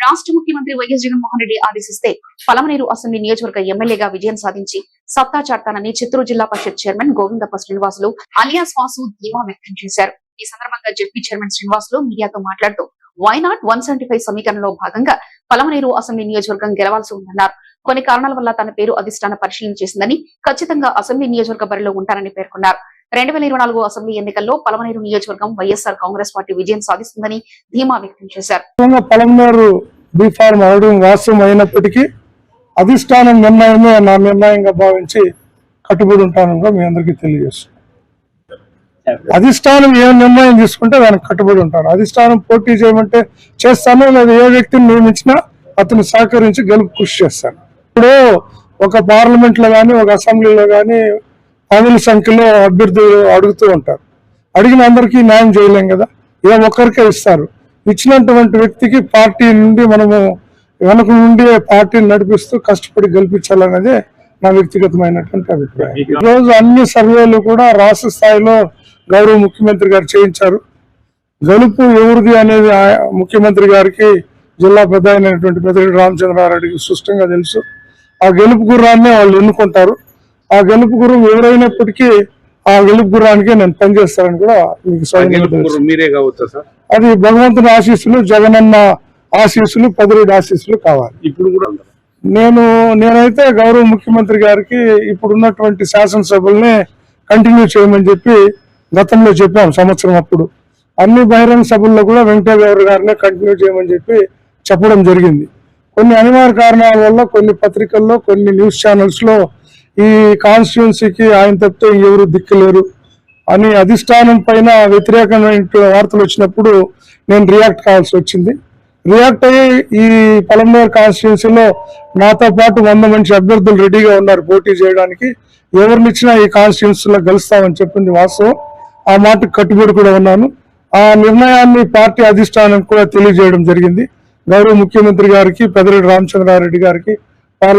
రాష్ట్ర ముఖ్యమంత్రి వైఎస్ జగన్మోహన్ రెడ్డి ఆదేశిస్తే పలమనేరు అసెంబ్లీ నియోజకవర్గ ఎమ్మెల్యేగా విజయం సాధించి సత్తా చాటానని చిత్తూరు జిల్లా పరిషత్ చైర్మన్ గోవిందప్ప శ్రీనివాసులు అలియాస్ వాసు ధీమా వ్యక్తం చేశారు. ఈ సందర్భంగా జెడ్పీ చైర్మన్ శ్రీనివాసులు మీడియాతో మాట్లాడుతూ why not one seventy five సమీకరణలో భాగంగా పలమనేరు అసెంబ్లీ నియోజకవర్గం గెలవాల్సి ఉందన్నారు. కొన్ని కారణాల వల్ల తన పేరు అధిష్టాన పరిశీలన చేసిందని ఖచ్చితంగా అసెంబ్లీ నియోజకవర్గ బరిలో ఉంటారని పేర్కొన్నారు. రెండు వేల ఇరవై నాలుగు అసెంబ్లీ ఎన్నికల్లో పలమనేరు నియోజకవర్గం వైఎస్ఆర్ కాంగ్రెస్ పార్టీ విజయం సాధిస్తుందని ధీమా వ్యక్తం చేశారు. పలమనేరు బీఫార్మ్ అవడం వాస్తవం అయినప్పటికీ అధిష్టానం నిర్ణయమే నా నిర్ణయంగా భావించి కట్టుబడి ఉంటానని మీ అందరికీ తెలియజేస్తున్నాను. అధిష్టానం ఏ నిర్ణయం తీసుకుంటే దానికి కట్టుబడి ఉంటాను. అధిష్టానం పోటీ చేయమంటే చేస్తాను లేదా ఏ వ్యక్తిని నియమించినా అతను సహకరించి గెలుపు కృషి చేస్తాను. ఇప్పుడు ఒక పార్లమెంట్లో కానీ ఒక అసెంబ్లీలో కానీ పదుల సంఖ్యలో అభ్యర్థులు అడుగుతూ ఉంటారు. అడిగిన అందరికీ న్యాయం చేయలేం కదా? ఏ ఒక్కరికే ఇస్తారు. ఇచ్చినటువంటి వ్యక్తికి పార్టీ నుండి మనము వెనక నుండి పార్టీని నడిపిస్తూ కష్టపడి గెలిపించాలనేదే నా వ్యక్తిగతమైనటువంటి అభిప్రాయం. ఈ రోజు అన్ని సర్వేలు కూడా రాష్ట్ర స్థాయిలో గౌరవ ముఖ్యమంత్రి గారు చేయించారు. గెలుపు ఎవరిది అనేది ఆ- ముఖ్యమంత్రి గారికి జిల్లా పెద్ద అయినటువంటి పెద్దరెడ్డి రామచంద్రారెడ్డికి స్పష్టంగా తెలుసు. ఆ గెలుపు గుర్రాన్నే వాళ్ళు ఎన్నుకుంటారు. ఆ గెలుపు గుర్రం ఎవరైనప్పటికీ ఆ గెలుపు గుర్రానికి నేను పనిచేస్తానని కూడా మీకు మీరే కావచ్చా అది భగవంతుని ఆశీస్సులు జగనన్న ఆశీస్సులు పెద్దరెడ్డి ఆశీస్సులు కావాలి. ఇప్పుడు కూడా నేను నేనైతే గౌరవ ముఖ్యమంత్రి గారికి ఇప్పుడు ఉన్నటువంటి శాసనసభల్ని కంటిన్యూ చేయమని చెప్పి గతంలో చెప్పాం సంవత్సరం అప్పుడు. అన్ని బహిరంగ సభల్లో కూడా గౌడ్ గారినే కంటిన్యూ చేయమని చెప్పి చెప్పడం జరిగింది. కొన్ని అనివార్య కారణాల వల్ల కొన్ని పత్రికల్లో కొన్ని న్యూస్ ఛానల్స్లో ఈ కాన్స్టిట్యున్సీకి ఆయన తప్పితే ఎవరు దిక్కులేరు అని అధిష్టానం పైన వ్యతిరేకమైన వార్తలు వచ్చినప్పుడు నేను రియాక్ట్ కావాల్సి వచ్చింది. రియాక్ట్ అయ్యి ఈ పలంనేరు కాన్స్టిట్యున్సీలో నాతో పాటు వంద మంది అభ్యర్థులు రెడీగా ఉన్నారు పోటీ చేయడానికి. ఎవరినిచ్చినా ఈ కాన్స్టిట్యున్సీలో గెలుస్తామని చెప్పింది వాస్తవం. ఆ మాటకు కట్టుబడి కూడా ఉన్నాను. ఆ నిర్ణయాన్ని పార్టీ అధిష్టానం కూడా తెలియజేయడం జరిగింది. గౌరవ ముఖ్యమంత్రి గారికి పెదరెడ్డి రామచంద్రారెడ్డి గారికి పార్లమెంట్